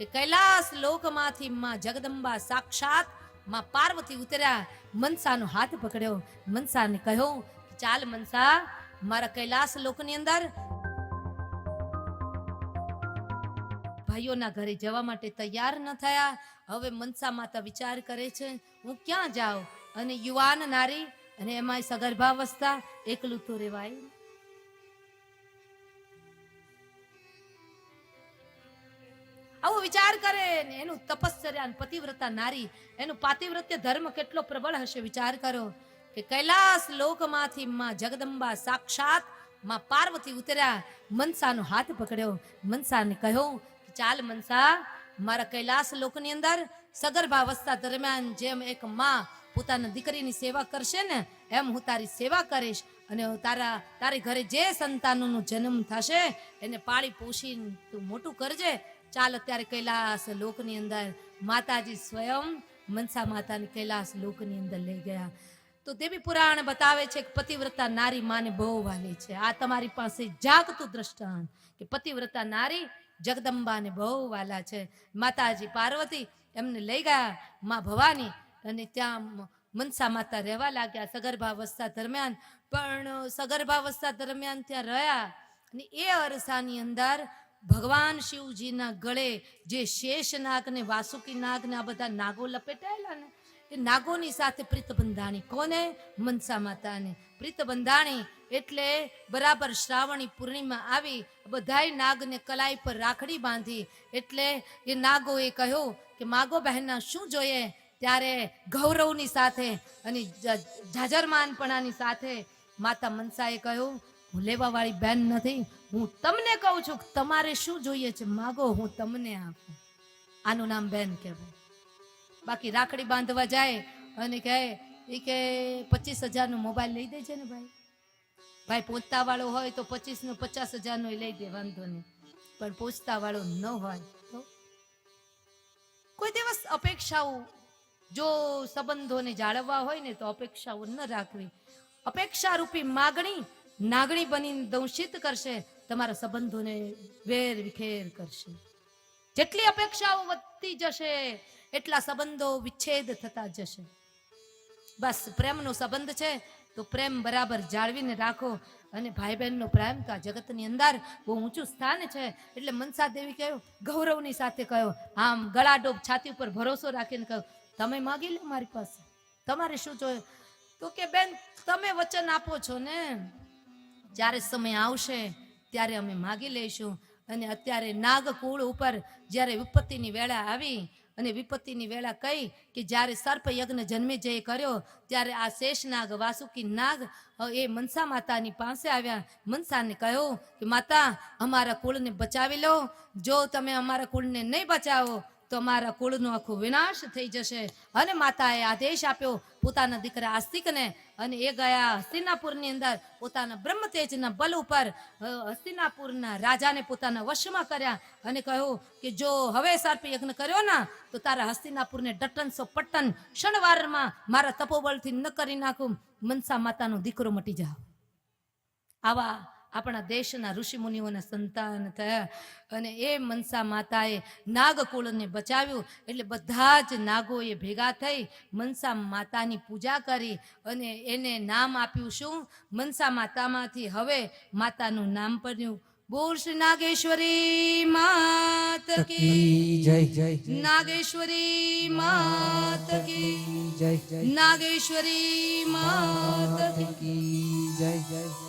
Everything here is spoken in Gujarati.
કે કૈલાસ લોકમાંથી માં જગદંબા સાક્ષાતમાં પાર્વતી ઉતર્યા. મનસાનો હાથ પકડ્યો. મનસાને કહ્યું ચાલ મનસા, મારા કૈલાસ લોકની અંદર ભાઈઓના ઘરે જવા માટે તૈયાર ન થયા. હવે મનસા માતા વિચાર કરે છે, હું ક્યાં જાઉં? અને યુવાન નારી અને એમાંય સગર્ભાવસ્થા એકલું તો રેવાય આવો વિચાર કરે ને એનું તપશ્ચર્યા પતિવ્રતા નારી. એનું પાતિવ્રત્ય ધર્મ કેટલો પ્રબળ હશે વિચાર કરો. કે કૈલાસ લોકમાંથી માં જગદંબા સાક્ષાતમાં પાર્વતી ઉતર્યા. મનસાનો હાથ પકડ્યો. મનસાને કહ્યું ચાલ મનસા, મારા કૈલાસ લોકની અંદર સગર્ભાવસ્થા દરમિયાન જેમ એક માં પોતાના દીકરીની સેવા કરશે ને, એમ હું તારી સેવા કરીશ અને તારા, તારી ઘરે જે સંતાનોનો જન્મ થશે એને પાળી પોષીને તું મોટું કરજે. ચાલ અત્યારે કૈલાસ લોકની અંદર માતાજી સ્વયં મનસા માતાની કૈલાસ લોકની અંદર લઈ ગયા. તો દેવી પુરાણ બતાવે છે કે પતિવ્રતા નારી માને બહુ વાલી છે. આ તમારી પાસે જાગતું દ્રષ્ટાંત કે પતિવ્રતા નારી જગદંબાને બહુ વાલા છે. માતાજી પાર્વતી એમને લઈ ગયા માં ભવાની અને ત્યાં મનસા માતા રહેવા લાગ્યા સગર્ભાવસ્થા દરમિયાન. પણ સગર્ભાવસ્થા દરમિયાન ત્યાં રહ્યા અને એ અરસાની અંદર ભગવાન શિવજીના ગળે જે શેષ નાગ ને વાસુકી નાગ ને આ બધા નાગો લપેટાયેલા ને, એ નાગોની સાથે પ્રીત બંધાણી કોને? મનસા માતાને. પ્રીત બંધાણી એટલે બરાબર શ્રાવણી પૂર્ણિમા આવી, બધાય નાગને કલાઈ પર રાખડી બાંધી, એટલે એ નાગોએ કહ્યું કે, માગો બહેનના શું જોઈએ? ત્યારે ગૌરવની સાથે અને જાજરમાનપણાની સાથે માતા મનસાએ કહ્યું, હું લેવાવાળી વાળી બેન નથી હું તમને કહું છું તમારે શું જોઈએ છે? માગો, હું તમને આપું. આનું નામ બેન કહેવાય. બાકી રાખડી બાંધવા જાય અને કહે એ કે પચીસ હજારનો મોબાઈલ લઈ દેજે ને ભાઈ. ભાઈ પહોંચતા વાળો હોય તો પચીસ નો પચાસ હજારનો લઈ દે, વાંધો નહીં. પણ પોચતા વાળો ન હોય તો? કોઈ દિવસ અપેક્ષાઓ, જો સંબંધોને જાળવવા હોય ને તો અપેક્ષાઓ ન રાખવી. અપેક્ષારૂપી માગણી નાગણી બનીને દંશિત કરશે તમારા સંબંધોને વેર વિખેર કરશે. જેટલી અપેક્ષાઓ વધતી જશે, એટલા સંબંધો વિચ્છેદ થતા જશે. બસ પ્રેમનો સંબંધ છે, તો પ્રેમ બરાબર જાળવીને રાખો. અને ભાઈ બહેનનો પ્રેમ તો આ જગતની અંદર બહુ ઊંચું સ્થાન છે. એટલે મનસા દેવી કહ્યું, ગૌરવની સાથે કહ્યો, આમ ગળાડોબ છાતી ઉપર ભરોસો રાખીને કહ્યું, તમે માગી લો મારી પાસે. તમારે શું જોઈએ? તો કે, બેન, તમે વચન આપો છો ને. જ્યારે સમય આવશે ત્યારે અમે માગી લઈશું. અને અત્યારે નાગકુળ ઉપર જ્યારે વિપત્તિની વેળા આવી અને વિપત્તિની વેળા કહી કે જ્યારે સર્પ યજ્ઞ જન્મે જય કર્યો, ત્યારે આ શેષ નાગ, વાસુકી નાગ એ મનસા માતાની પાસે આવ્યા. મનસાને કહ્યું કે, માતા, અમારા કુળને બચાવી લો. જો તમે અમારા કુળને નહીં બચાવો તો અમારા કુળનો આખો વિનાશ થઈ જશે. અને માતાએ આદેશ આપ્યો, પોતાના દીકરા આસ્તિકને અને એ ગયા હસ્તિનાપુરની અંદર પોતાના બ્રહ્મતેજના બલ ઉપર હસ્તિનાપુરના રાજાને પોતાના વશમાં કર્યા અને કહ્યું કે જો હવે સર્પ યજ્ઞ કર્યો ને, તો તારા હસ્તિનાપુરને ડટન સો પટ્ટન ક્ષણવારમાં મારા તપોબળથી ન કરી નાખું. મનસા માતાનો દીકરો મટી જાવ. આવા આપણા દેશના ઋષિ મુનિઓના સંતાન થયા અને એ મનસા માતાએ નાગકુળને બચાવ્યું. એટલે બધા જ નાગોએ ભેગા થઈ મનસા માતાની પૂજા કરી અને એને નામ આપ્યું શું? મનસા માતામાંથી હવે માતાનું નામ પડ્યું. બોર્ષ નાગેશ્વરી માત કી જય જય નાગેશ્વરી માત કી જય જય. નાગેશ્વરી માત કી જય જય.